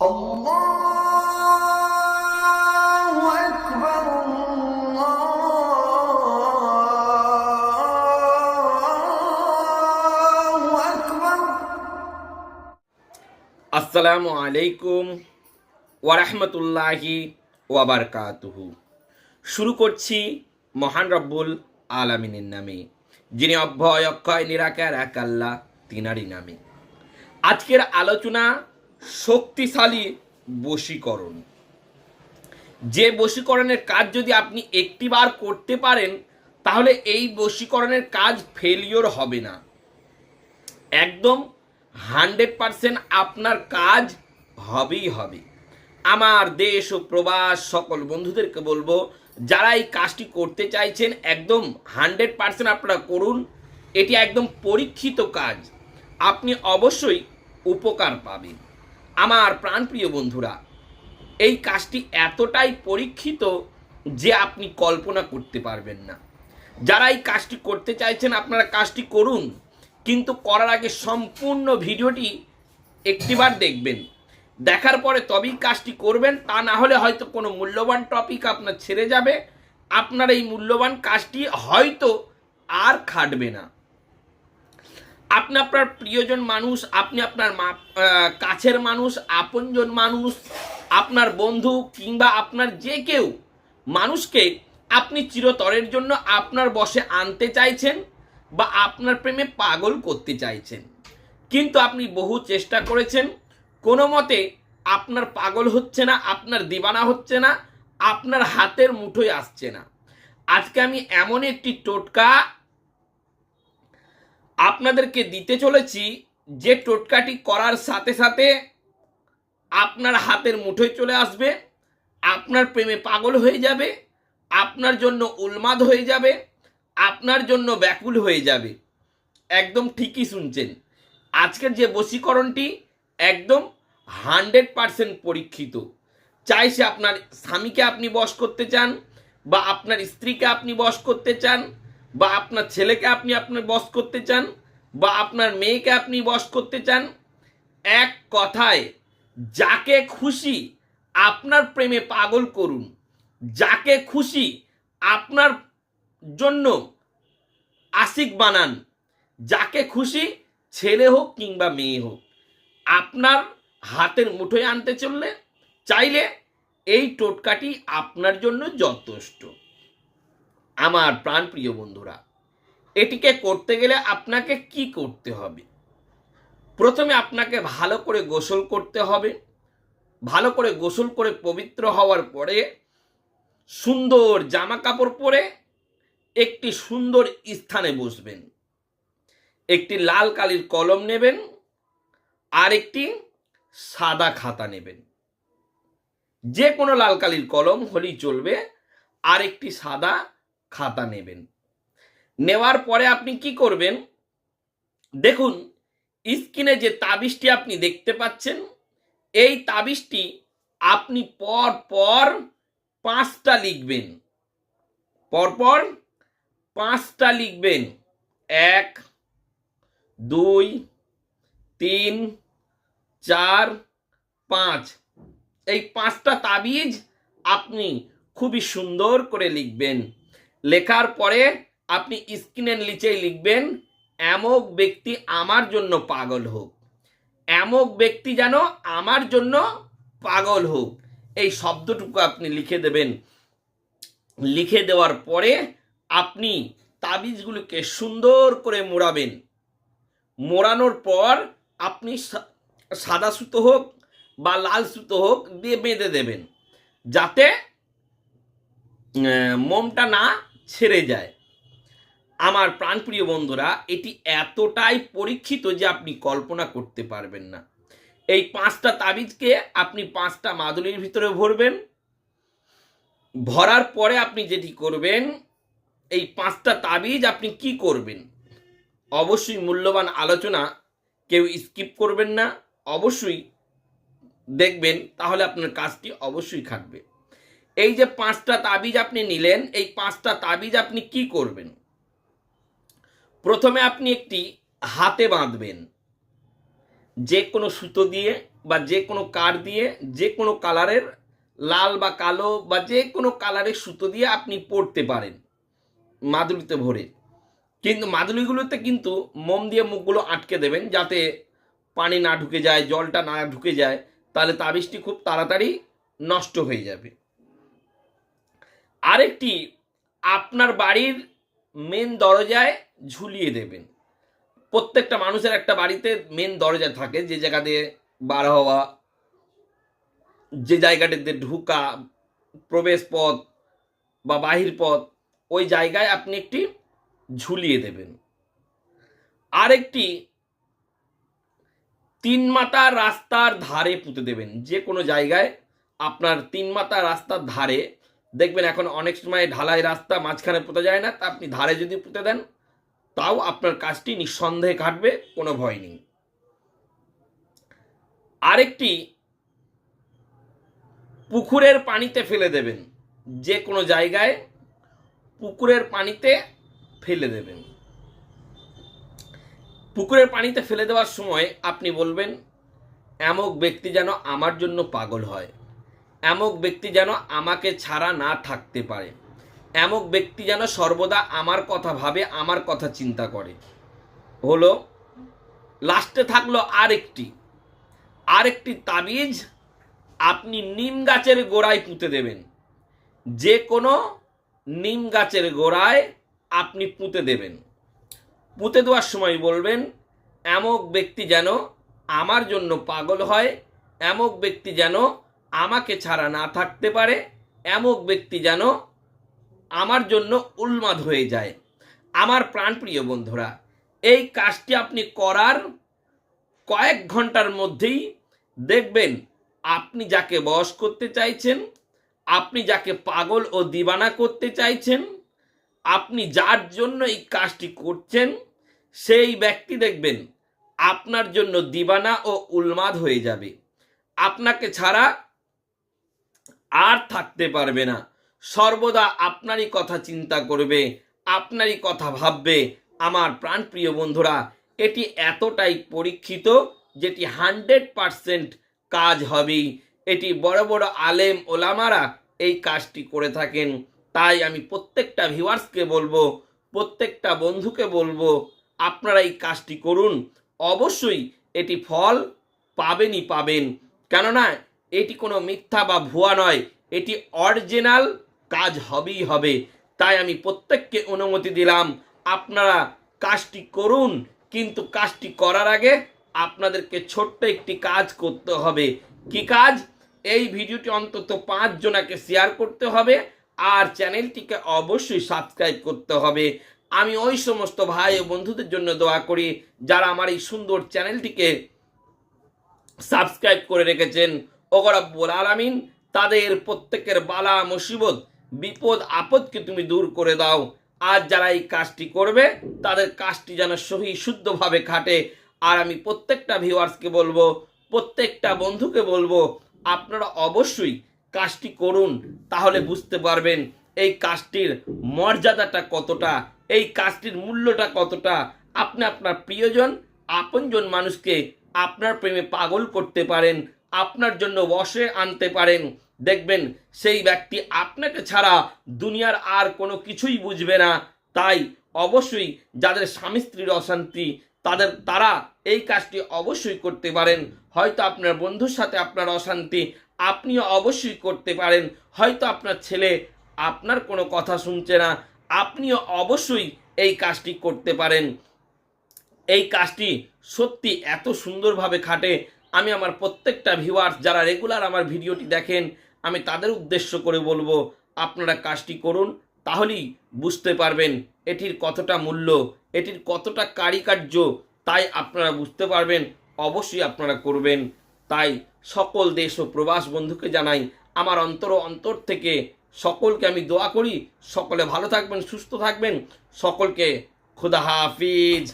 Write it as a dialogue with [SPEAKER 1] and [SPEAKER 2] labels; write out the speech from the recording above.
[SPEAKER 1] আসসালামু আলাইকুম ওয়ারহমতুল্লাহি ওয়াবারকাতুহু শুরু করছি মহান রব্বুল আলামিনের নামে, যিনি অভয় অক্ষয়, নিরাকার এক আল্লাহ তিনারই নামে। আজকের আলোচনা শক্তিশালী বশীকরণ। যে বশীকরণের কাজ যদি আপনি একটিবার করতে পারেন, তাহলে এই বশীকরণের কাজ ফেলিওর হবে না। একদম হান্ড্রেড পারসেন্ট আপনার কাজ হবেই হবে। আমার দেশ ও প্রবাস সকল বন্ধুদেরকে বলব, যারা এই কাজটি করতে চাইছেন, একদম হান্ড্রেড পারসেন্ট আপনারা করুন। এটি একদম পরীক্ষিত কাজ। আপনি অবশ্যই উপকার পাবেন। আমার প্রাণপ্রিয় বন্ধুরা, এই কাজটি এতটাই পরীক্ষিত যে আপনি কল্পনা করতে পারবেন না। যারা এই কাজটি করতে চাইছেন, আপনারা কাজটি করুন, কিন্তু করার আগে সম্পূর্ণ ভিডিওটি একটিবার দেখবেন। দেখার পরে তবেই কাজটি করবেন, তা না হলে হয়তো কোনো মূল্যবান টপিক আপনার ছেড়ে যাবে। আপনার এই মূল্যবান কাজটি হয়তো আর খাটবে না। আপনি আপনার প্রিয়জন মানুষ, আপনি আপনার কাছের মানুষ, আপনজন মানুষ, আপনার বন্ধু কিংবা আপনার যে কেউ, মানুষকে আপনি চিরতরের জন্য আপনার বসে আনতে চাইছেন বা আপনার প্রেমে পাগল করতে চাইছেন। কিন্তু আপনি বহু চেষ্টা করেছেন, কোনো মতে আপনার পাগল হচ্ছে না, আপনার দিবানা হচ্ছে না, আপনার হাতের মুঠোয় আসছে না। আজকে আমি এমন একটি টোটকা আপনাদেরকে দিতে চলেছি যে টোটকাটি করার সাথে সাথে আপনার হাতের মুঠোয় চলে আসবে, আপনার প্রেমে পাগল হয়ে যাবে, আপনার জন্য উন্মাদ হয়ে যাবে, আপনার জন্য ব্যাকুল হয়ে যাবে। একদম ঠিকই শুনছেন। আজকের যে বশীকরণটি একদম হান্ড্রেড পারসেন্ট পরীক্ষিত। চাই সে আপনার স্বামীকে আপনি বশ করতে চান বা আপনার স্ত্রীকে আপনি বশ করতে চান বা আপনার ছেলেকে আপনি আপনার বশ করতে চান, বা আপনার মেয়েকে আপনি বশ করতে চান, এক কথায় যাকে খুশি আপনার প্রেমে পাগল করুন, যাকে খুশি আপনার জন্য আশিক বানান, যাকে খুশি ছেলে হোক কিংবা মেয়ে হোক, আপনার হাতের মুঠোয় আনতে চললে চাইলে এই টোটকাটি আপনার জন্য যথেষ্ট। আমার প্রাণপ্রিয় বন্ধুরা, এটিকে করতে গেলে আপনাকে কি করতে হবে? প্রথমে আপনাকে ভালো করে গোসল করতে হবে। ভালো করে গোসল করে পবিত্র হওয়ার পরে সুন্দর জামা কাপড় পরে একটি সুন্দর স্থানে বসবেন। একটি লাল কালির কলম নেবেন, আর একটি সাদা খাতা নেবেন। যে কোনো লাল কালির কলম হলেই চলবে, আর একটি সাদা খাতা নেবেন। নেওয়ার পরে আপনি কি করবেন? দেখুন, স্ক্রিনে যে তাবিজটি আপনি দেখতে পাচ্ছেন, এই তাবিজটি আপনি পর পর পাঁচটা লিখবেন। পরপর পাঁচটা লিখবেন। এক, দুই, তিন, চার, পাঁচ। এই পাঁচটা তাবিজ আপনি খুবই সুন্দর করে লিখবেন। লেখার পরে আপনি স্ক্রিনের নিচেই লিখবেন, এমক ব্যক্তি আমার জন্য পাগল হোক। এমক ব্যক্তি যেন আমার জন্য পাগল হোক। এই শব্দটুকু আপনি লিখে দেবেন। লিখে দেওয়ার পরে আপনি তাবিজগুলিকে সুন্দর করে মোড়াবেন। মোড়ানোর পর আপনি সাদা সুতো হোক বা লাল সুতো হোক দিয়ে বেঁধে দেবেন। যাতে মোমটা না ছেড়ে যায়। আমার প্রাণপ্রিয় বন্ধুরা, এটি এতটাই পরীক্ষিত যে আপনি কল্পনা করতে পারবেন না। এই পাঁচটা তাবিজকে আপনি পাঁচটা মাদুলির ভিতরে ভরবেন। ভরার পরে আপনি যেটি করবেন, এই পাঁচটা তাবিজ আপনি কি করবেন? অবশ্যই মূল্যবান আলোচনা, কেউ স্কিপ করবেন না। অবশ্যই দেখবেন, তাহলে আপনার কাজটি অবশ্যই খাটবে। এই যে পাঁচটা তাবিজ আপনি নিলেন, এই পাঁচটা তাবিজ আপনি কি করবেন? প্রথমে আপনি একটি হাতে বাঁধবেন। যে কোনো সুতো দিয়ে বা যে কোনো কার দিয়ে, যে কোনো কালারের লাল বা কালো বা যে কোনো কালারের সুতো দিয়ে আপনি পরতে পারেন মাদুলিতে ভরে। কিন্তু মাদুলিগুলোতে কিন্তু মোম দিয়ে মুখগুলো আটকে দেবেন যাতে পানি না ঢুকে যায়, জলটা না ঢুকে যায়, তাহলে তাবিজটি খুব তাড়াতাড়ি নষ্ট হয়ে যাবে। আরেকটি, আপনার বাড়ির মেন দরজায় ঝুলিয়ে দেবেন। প্রত্যেকটা মানুষের একটা বাড়িতে মেন দরজা থাকে, যে জায়গা দিয়ে বার হওয়া, যে জায়গাটাতে ঢুকা, প্রবেশ পথ বা বাহির পথ, ওই জায়গায় আপনি একটি ঝুলিয়ে দেবেন। আরেকটি, তিন মাথা রাস্তার ধারে পুঁতে দেবেন। যে কোনো জায়গায় আপনার তিন মাথা রাস্তার ধারে দেখবেন এখন অনেক সময় ঢালাই রাস্তা মাঝখানে পুঁতে যায় না, তা আপনি ধারে যদি পুঁতে দেন, তাও আপনার কাজটি নিঃসন্দেহে কাটবে কোনো ভয় নেই। আরেকটি, পুকুরের পানিতে ফেলে দেবেন। যে কোনো জায়গায় পুকুরের পানিতে ফেলে দেবেন। পুকুরের পানিতে ফেলে দেওয়ার সময় আপনি বলবেন, এমক ব্যক্তি যেন আমার জন্য পাগল হয়। এমক ব্যক্তি যেন আমাকে ছাড়া না থাকতে পারে। এমক ব্যক্তি যেন সর্বদা আমার কথা ভাবে, আমার কথা চিন্তা করে। হলো, লাস্টে থাকল আরেকটি। আরেকটি তাবিজ আপনি নিম গাছের গোড়ায় পুঁতে দেবেন। যে কোনো নিম গাছের গোড়ায় আপনি পুঁতে দেবেন। পুঁতে দেওয়ার সময় বলবেন, এমক ব্যক্তি যেন আমার জন্য পাগল হয়, এমক ব্যক্তি যেন আমাকে ছাড়া না থাকতে পারে, এমক ব্যক্তি যেন আমার জন্য উন্মাদ হয়ে যায়। আমার প্রাণপ্রিয় বন্ধুরা, এই কাজটি আপনি করার কয়েক ঘণ্টার মধ্যেই দেখবেন আপনি যাকে বশ করতে চাইছেন, আপনি যাকে পাগল ও দিবানা করতে চাইছেন, আপনি যার জন্য এই কাজটি করছেন, সেই ব্যক্তি দেখবেন আপনার জন্য দিবানা ও উন্মাদ হয়ে যাবে। আপনাকে ছাড়া আর থাকতে পারবে না। সর্বদা আপনারই কথা চিন্তা করবে, আপনারই কথা ভাববে। আমার প্রাণপ্রিয় বন্ধুরা, এটি এতটাই পরীক্ষিত যেটি হান্ড্রেড পারসেন্ট কাজ হবেই। এটি বড় বড় আলেম ওলামারা এই কাজটি করে থাকেন। তাই আমি প্রত্যেকটা ভিউয়ার্সকে বলব, প্রত্যেকটা বন্ধুকে বলব, আপনারা এই কাজটি করুন। অবশ্যই এটি ফল পাবেনই পাবেন। কেননা এটি কোনো মিথ্যা বা ভুয়া নয়। এটি অরিজিনাল কাজ হবেই হবে। তাই আমি প্রত্যেককে অনুমতি দিলাম, আপনারা কাজটি করুন, কিন্তু কাজটি করার আগে আপনাদেরকে ছোট্ট একটি কাজ করতে হবে। কি কাজ? এই ভিডিওটি অন্তত পাঁচ জনাকে শেয়ার করতে হবে আর চ্যানেলটিকে অবশ্যই সাবস্ক্রাইব করতে হবে। আমি ওই সমস্ত ভাই ও বন্ধুদের জন্য দোয়া করি, যারা আমার এই সুন্দর চ্যানেলটিকে সাবস্ক্রাইব করে রেখেছেন। ওগরাব্বুল আলামিন, তাদের প্রত্যেকের বালা, মুসিবত, বিপদ, আপদকে তুমি দূর করে দাও। আর যারা এই কাজটি করবে, তাদের কাজটি যেন সহি, শুদ্ধভাবে খাটে। আর আমি প্রত্যেকটা ভিউয়ার্সকে বলব, প্রত্যেকটা বন্ধুকে বলব, আপনারা অবশ্যই কাজটি করুন, তাহলে বুঝতে পারবেন এই কাজটির মর্যাদাটা কতটা, এই কাজটির মূল্যটা কতটা। আপনি আপনার প্রিয়জন, আপনজন মানুষকে আপনার প্রেমে পাগল করতে পারেন। আপনার জন্য বসে আনতে পারেন। দেখবেন সেই ব্যক্তি আপনাকে ছাড়া দুনিয়ার আর কোনো কিছুই বুঝবে না। তাই অবশ্যই যাদের স্বামী স্ত্রীর অশান্তি, তাদের, তারা এই কাজটি অবশ্যই করতে পারেন। হয়তো আপনার বন্ধুর সাথে আপনার অশান্তি আপনিও অবশ্যই করতে পারেন। হয়তো আপনার ছেলে আপনার কোনো কথা শুনছে না, আপনিও অবশ্যই এই কাজটি করতে পারেন। এই কাজটি সত্যি এত সুন্দরভাবে খাটে আমি আমার প্রত্যেকটা ভিউয়ার্স যারা রেগুলার আমার ভিডিওটি দেখেন, আমি তাদের উদ্দেশ্য করে বলব, আপনারা কাজটি করুন, তাহলেই বুঝতে পারবেন এটির কতটা মূল্য, এটির কতটা কারিকার্য, তাই আপনারা বুঝতে পারবেন, অবশ্যই আপনারা করবেন। তাই সকল দেশ ও প্রবাস বন্ধুকে জানাই, আমার অন্তর অন্তর থেকে সকলকে আমি দোয়া করি, সকলে ভালো থাকবেন, সুস্থ থাকবেন, সকলকে খুদা হাফিজ।